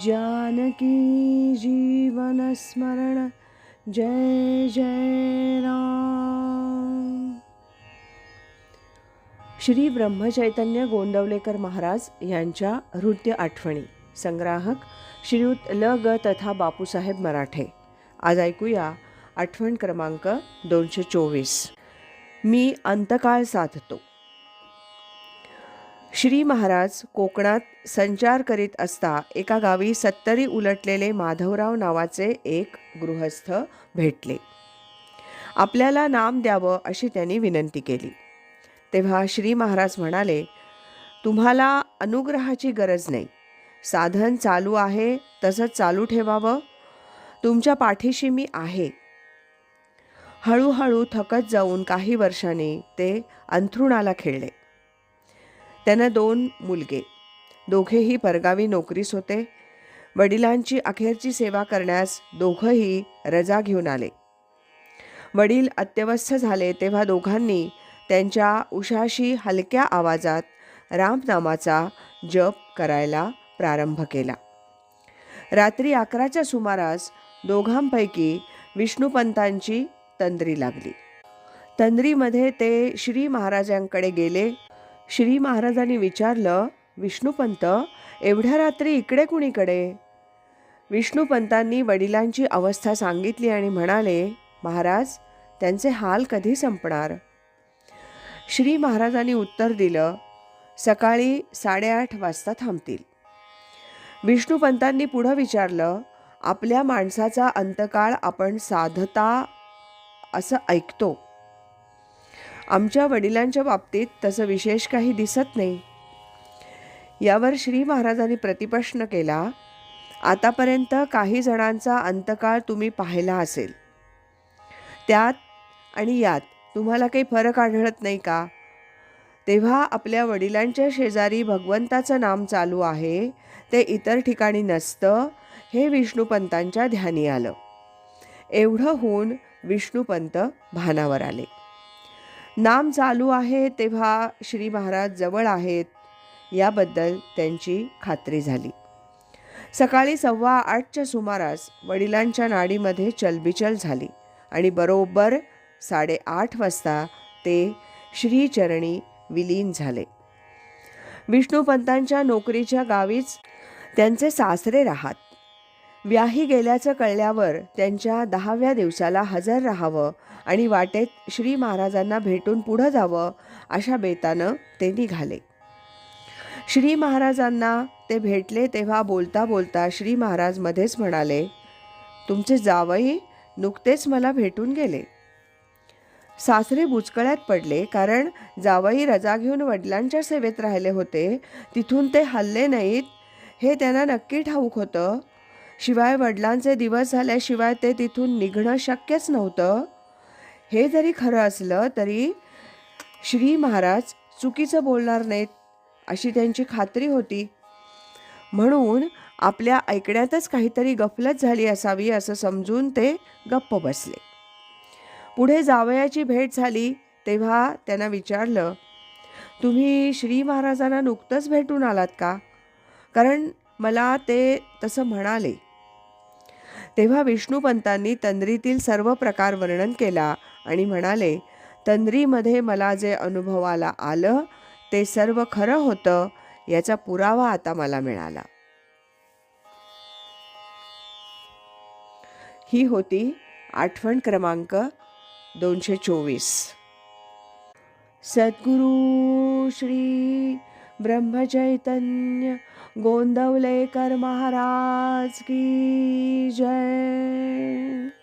जानकी जीवनस्मरण जय जय राम। श्री ब्रह्मचैतन्य गोंदवलेकर महाराज यांच्या नृत्य आठवणी संग्राहक श्रीयुत ल ग तथा बापूसाहेब मराठे. आज ऐकूया आठवण क्रमांक दोनशे चोवीस. मी अंतकाळ साधतो. श्री महाराज कोकणात संचार करीत असता एका गावी सत्तरी उलटलेले माधवराव नावाचे एक गृहस्थ भेटले. आपल्याला नाम द्यावं अशी त्यांनी विनंती केली. तेव्हा श्री महाराज म्हणाले तुम्हाला अनुग्रहाची गरज नाही. साधन चालू आहे तसंच चालू ठेवावं. तुमच्या पाठीशी मी आहे. हळूहळू थकत जाऊन काही वर्षांनी ते अंथरुणाला खेळले. त्यांना दोन मुलगे. दोघेही परगावी नोकरीस होते. वडिलांची अखेरची सेवा करण्यास दोघंही रजा घेऊन आले. वडील अत्यवस्थ झाले तेव्हा दोघांनी त्यांच्या उशाशी हलक्या आवाजात रामनामाचा जप करायला प्रारंभ केला. रात्री अकराच्या सुमारास दोघांपैकी विष्णुपंतांची तंद्री लागली. तंद्रीमध्ये ते श्री महाराजांकडे गेले. श्री महाराजांनी विचारलं विष्णुपंत एवढ्या रात्री इकडे कुणीकडे? विष्णुपंतांनी वडिलांची अवस्था सांगितली आणि म्हणाले महाराज त्यांचे हाल कधी संपणार? श्री महाराजांनी उत्तर दिलं सकाळी साडेआठ वाजता थांबतील. विष्णुपंतांनी पुढं विचारलं आपल्या माणसाचा अंतकाळ आपण साधता असं ऐकतो. आमच्या वडिलांच्या बाबतीत तसं विशेष काही दिसत नाही. यावर श्री महाराजांनी प्रतिप्रश्न केला आतापर्यंत काही जणांचा अंतकाळ तुम्ही पाहिला असेल. त्यात आणि यात तुम्हाला काही फरक आढळत नाही का? तेव्हा आपल्या वडिलांच्या शेजारी भगवंताचं नाम चालू आहे ते इतर ठिकाणी नसतं हे विष्णुपंतांच्या ध्यानी आलं. एवढं होऊन विष्णुपंत भानावर आले. नाम चालू आहे तेव्हा श्री महाराज जवळ आहेत. याबद्दल त्यांची खात्री झाली. सकाळी सव्वा आठच्या सुमारास वडिलांच्या नाडीमध्ये चलबिचल झाली आणि बरोबर साडेआठ वाजता ते श्रीचरणी विलीन झाले. विष्णुपंतांच्या नोकरीच्या गावीच त्यांचे सासरे राहत. व्याही गेल्याचं कळल्यावर त्यांच्या दहाव्या दिवसाला हजर राहावं आणि वाटेत श्री महाराजांना भेटून पुढं जावं अशा बेतानं ते निघाले. श्री महाराजांना ते भेटले तेव्हा बोलता बोलता श्री महाराज मध्येच म्हणाले तुमचे जावई नुकतेच मला भेटून गेले. सासरे बुचकळ्यात पडले कारण जावई रजा घेऊन वडिलांच्या सेवेत राहिले होते. तिथून ते हल्ले नाहीत हे त्यांना नक्की ठाऊक होतं. शिवाय वडिलांचे दिवस झाल्याशिवाय ते तिथून निघणं शक्यच नव्हतं. हे जरी खरं असलं तरी श्री महाराज चुकीचं बोलणार नाहीत अशी त्यांची खात्री होती. म्हणून आपल्या ऐकण्यातच काहीतरी गफलत झाली असावी असं समजून ते गप्प बसले. पुढे जावयाची भेट झाली तेव्हा त्यांना विचारलं तुम्ही श्री महाराजांना नुकतंच भेटून आलात का? कारण मला ते तसं म्हणाले. तेव्हा विष्णुपंतांनी तंद्रीतील सर्व प्रकार वर्णन केला आणि म्हणाले तंद्रीमध्ये मला जे अनुभवाला आलं ते सर्व खरं होतं याचा पुरावा आता मला मिळाला. ही होती आठवण क्रमांक दोनशे चोवीस. सद्गुरु श्री ब्रह्मचैतन्य गोंदवलेकर महाराज की जय।